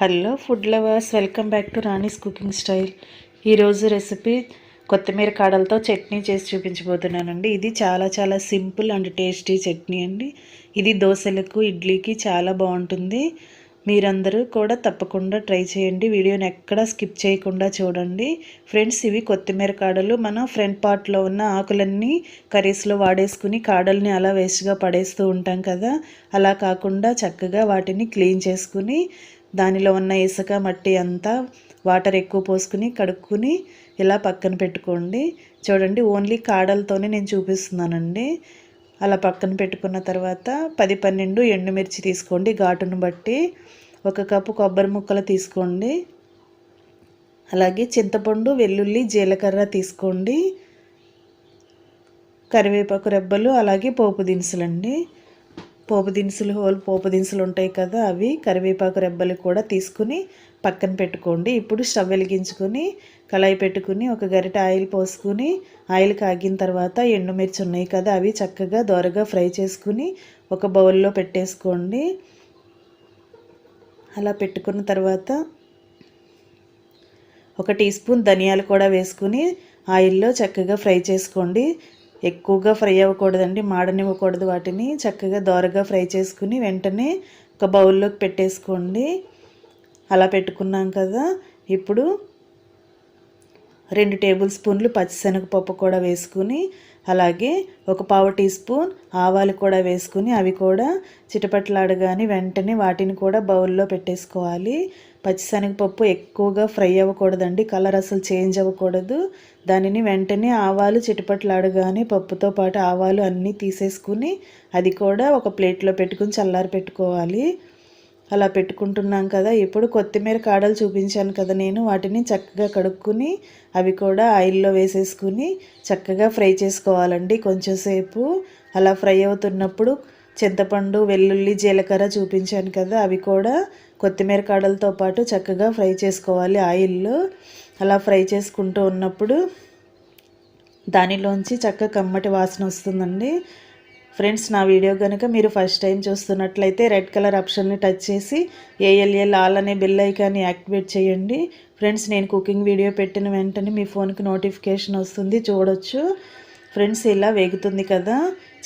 Hello food lovers welcome back to Rani's cooking style ఈరోజు recipe కొత్తిమీర కాడలతో చట్నీ చేసి చూపించబోతున్నానండి. ఇది చాలా చాలా సింపుల్ అండ్ టేస్టీ చట్నీ అండి. ఇది దోశలకు ఇడ్లీకి చాలా బాగుంటుంది. మీరందరూ కూడా తప్పకుండా ట్రై చేయండి. వీడియోని ఎక్కడ స్కిప్ చేయకుండా చూడండి. ఫ్రెండ్స్ ఇవి కొత్తిమీర కాడలు. మన ఫ్రంట్ పార్ట్లో ఉన్న ఆకులన్నీ కర్రీస్లో వాడేసుకుని కాడల్ని అలా వేస్ట్గా పడేస్తూ ఉంటాం కదా. అలా కాకుండా చక్కగా వాటిని క్లీన్ చేసుకుని దానిలో ఉన్న ఇసుక మట్టి అంతా వాటర్ ఎక్కువ పోసుకుని కడుక్కుని ఇలా పక్కన పెట్టుకోండి. చూడండి ఓన్లీ కాడలతోనే నేను చూపిస్తున్నానండి. అలా పక్కన పెట్టుకున్న తర్వాత పది పన్నెండు ఎండుమిర్చి తీసుకోండి. ఘాటును బట్టి ఒక కప్పు కొబ్బరి ముక్కలు తీసుకోండి. అలాగే చింతపండు వెల్లుల్లి జీలకర్ర తీసుకోండి. కరివేపాకు రెబ్బలు అలాగే పోపు దినుసులండి. పోపు దినుసులు హోల్ పోపు దినుసులు ఉంటాయి కదా అవి కరివేపాకు రెబ్బలు కూడా తీసుకుని పక్కన పెట్టుకోండి. ఇప్పుడు స్టవ్ వెలిగించుకొని కళాయి పెట్టుకుని ఒక గరిట ఆయిల్ పోసుకుని ఆయిల్ కాగిన తర్వాత ఎండుమిర్చి ఉన్నాయి కదా అవి చక్కగా దోరగా ఫ్రై చేసుకుని ఒక బౌల్లో పెట్టేసుకోండి. అలా పెట్టుకున్న తర్వాత ఒక టీ స్పూన్ ధనియాలు కూడా వేసుకుని ఆయిల్లో చక్కగా ఫ్రై చేసుకోండి. ఎక్కువగా ఫ్రై అవ్వకూడదండి మాడనివ్వకూడదు వాటిని. చక్కగా దోరగా ఫ్రై చేసుకుని వెంటనే ఒక బౌల్లోకి పెట్టేసుకోండి. అలా పెట్టుకున్నాం కదా. ఇప్పుడు రెండు టేబుల్ స్పూన్లు పచ్చిశనగపప్పు కూడా వేసుకుని అలాగే ఒక పావు టీ స్పూన్ ఆవాలు కూడా వేసుకుని అవి కూడా చిటపట్లాడగాని వెంటనే వాటిని కూడా బౌల్లో పెట్టేసుకోవాలి. పచ్చిశనగపప్పు ఎక్కువగా ఫ్రై అవ్వకూడదండి కలర్ అసలు చేంజ్ అవ్వకూడదు. దానిని వెంటనే ఆవాలు చిటిపట్లాడగానే పప్పుతో పాటు ఆవాలు అన్నీ తీసేసుకుని అది కూడా ఒక ప్లేట్లో పెట్టుకుని చల్లారి పెట్టుకోవాలి. అలా పెట్టుకుంటున్నాం కదా ఇప్పుడు కొత్తిమీర కాడలు చూపించాను కదా నేను వాటిని చక్కగా కడుక్కుని అవి కూడా ఆయిల్లో వేసేసుకుని చక్కగా ఫ్రై చేసుకోవాలండి కొంచెంసేపు అలా ఫ్రై అవుతున్నప్పుడు చింతపండు వెల్లుల్లి జీలకర్ర చూపించాను కదా అవి కూడా కొత్తిమీర కాడలతో పాటు చక్కగా ఫ్రై చేసుకోవాలి. ఆయిల్లో అలా ఫ్రై చేసుకుంటూ ఉన్నప్పుడు దానిలోంచి చక్క కమ్మటి వాసన వస్తుందండి. ఫ్రెండ్స్ నా వీడియో కనుక మీరు ఫస్ట్ టైం చూస్తున్నట్లయితే రెడ్ కలర్ ఆప్షన్ని టచ్ చేసి ఏఎల్ఎల్ ఆల్ అనే బిల్ ఐకాన్ని యాక్టివేట్ చేయండి. ఫ్రెండ్స్ నేను కుకింగ్ వీడియో పెట్టిన వెంటనే మీ ఫోన్కి నోటిఫికేషన్ వస్తుంది చూడొచ్చు. ఫ్రెండ్స్ ఇలా వేగుతుంది కదా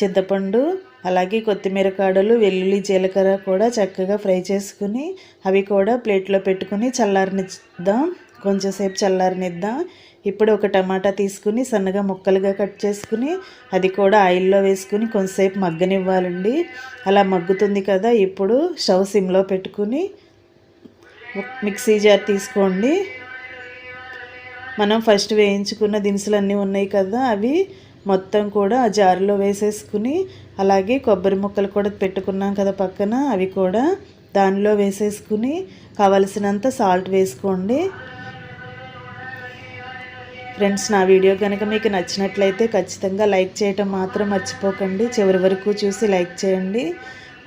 చింతపండు అలాగే కొత్తిమీర కాడలు వెల్లుల్లి జీలకర్ర కూడా చక్కగా ఫ్రై చేసుకుని అవి కూడా ప్లేట్లో పెట్టుకుని చల్లారనిద్దాం. కొంచెంసేపు చల్లారనిద్దాం. ఇప్పుడు ఒక టమాటా తీసుకుని సన్నగా ముక్కలుగా కట్ చేసుకుని అది కూడా ఆయిల్లో వేసుకుని కొంతసేపు మగ్గనివ్వాలండి. అలా మగ్గుతుంది కదా ఇప్పుడు స్టవ్ సిమ్లో పెట్టుకుని మిక్సీ జార్ తీసుకోండి. మనం ఫస్ట్ వేయించుకున్న దినుసులు అన్నీ ఉన్నాయి కదా అవి మొత్తం కూడా ఆ జారులో వేసేసుకుని అలాగే కొబ్బరి ముక్కలు కూడా పెట్టుకున్నాం కదా పక్కన అవి కూడా దానిలో వేసేసుకుని కావలసినంత సాల్ట్ వేసుకోండి. ఫ్రెండ్స్ నా వీడియో కనుక మీకు నచ్చినట్లయితే ఖచ్చితంగా లైక్ చేయటం మాత్రం మర్చిపోకండి. చివరి వరకు చూసి లైక్ చేయండి.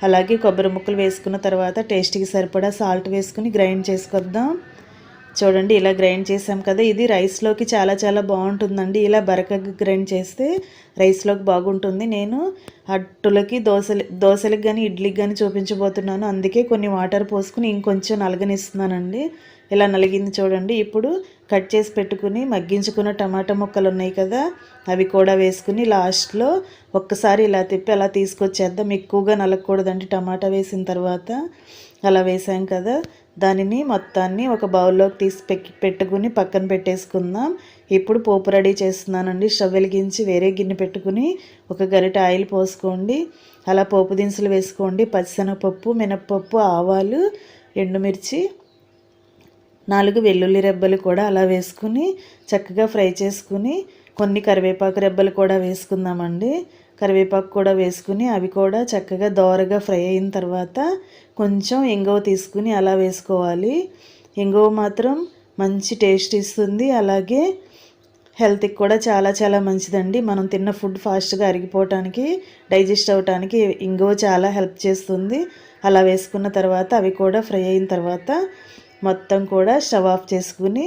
అలాగే కొబ్బరి ముక్కలు వేసుకున్న తర్వాత టేస్ట్కి సరిపడా సాల్ట్ వేసుకుని గ్రైండ్ చేసుకొద్దాం. చూడండి ఇలా గ్రైండ్ చేసాం కదా. ఇది రైస్లోకి చాలా చాలా బాగుంటుందండి. ఇలా బరకగా గ్రైండ్ చేస్తే రైస్లోకి బాగుంటుంది. నేను అట్టులకి దోశలు దోశలకు కానీ ఇడ్లీకి కానీ చూపించబోతున్నాను. అందుకే కొన్ని వాటర్ పోసుకుని ఇంకొంచెం నలగనిస్తున్నానండి. ఇలా నలిగింది చూడండి. ఇప్పుడు కట్ చేసి పెట్టుకుని మగ్గించుకున్న టమాటా ముక్కలు ఉన్నాయి కదా అవి కూడా వేసుకుని లాస్ట్లో ఒక్కసారి ఇలా తిప్పి అలా తీసుకొచ్చేద్దాం. ఎక్కువగా నలగకూడదండి టమాటా వేసిన తర్వాత. అలా వేసాం కదా. దానిని మొత్తాన్ని ఒక బౌల్లోకి తీసి పెట్టుకుని పక్కన పెట్టేసుకుందాం. ఇప్పుడు పోపు రెడీ చేస్తున్నానండి. స్టవ్ వెలిగించి వేరే గిన్నె పెట్టుకుని ఒక గరిట ఆయిల్ పోసుకోండి. అలా పోపు దినుసులు వేసుకోండి. పచ్చిశనగపప్పు మినప్పప్పు ఆవాలు ఎండుమిర్చి నాలుగు వెల్లుల్లి రెబ్బలు కూడా అలా వేసుకుని చక్కగా ఫ్రై చేసుకుని కొన్ని కరివేపాకు రెబ్బలు కూడా వేసుకుందామండి. కరివేపాకు కూడా వేసుకుని అవి కూడా చక్కగా దోరగా ఫ్రై అయిన తర్వాత కొంచెం ఎంగవ తీసుకుని అలా వేసుకోవాలి. ఎంగవ మాత్రం మంచి టేస్ట్ ఇస్తుంది. అలాగే హెల్త్కి కూడా చాలా చాలా మంచిదండి. మనం తిన్న ఫుడ్ ఫాస్ట్గా అరిగిపోవటానికి డైజెస్ట్ అవ్వటానికి ఇంగువ చాలా హెల్ప్ చేస్తుంది. అలా వేసుకున్న తర్వాత అవి కూడా ఫ్రై అయిన తర్వాత మొత్తం కూడా స్టవ్ ఆఫ్ చేసుకుని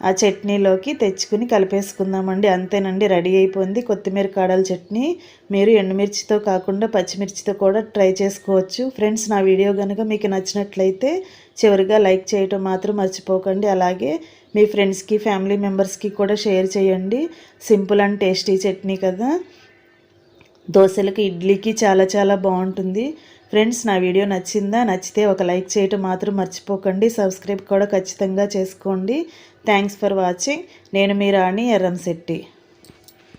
ఆ చట్నీలోకి తెచ్చుకుని కలిపేసుకుందామండి. అంతేనండి రెడీ అయిపోయింది. కొత్తిమీర కాడల చట్నీ. మీరు ఎండుమిర్చితో కాకుండా పచ్చిమిర్చితో కూడా ట్రై చేసుకోవచ్చు. ఫ్రెండ్స్ నా వీడియో కనుక మీకు నచ్చినట్లయితే చివరిగా లైక్ చేయటం మాత్రం మర్చిపోకండి. అలాగే మీ ఫ్రెండ్స్కి ఫ్యామిలీ మెంబర్స్కి కూడా షేర్ చేయండి. సింపుల్ అండ్ టేస్టీ చట్నీ కదా. దోశలకు ఇడ్లీకి చాలా చాలా బాగుంటుంది. ఫ్రెండ్స్ నా వీడియో నచ్చిందా? నచ్చితే ఒక లైక్ చేయటం మాత్రం మర్చిపోకండి. సబ్స్క్రైబ్ కూడా ఖచ్చితంగా చేసుకోండి. థ్యాంక్స్ ఫర్ వాచింగ్ నేను మీ రాణి ఎర్రంశెట్టి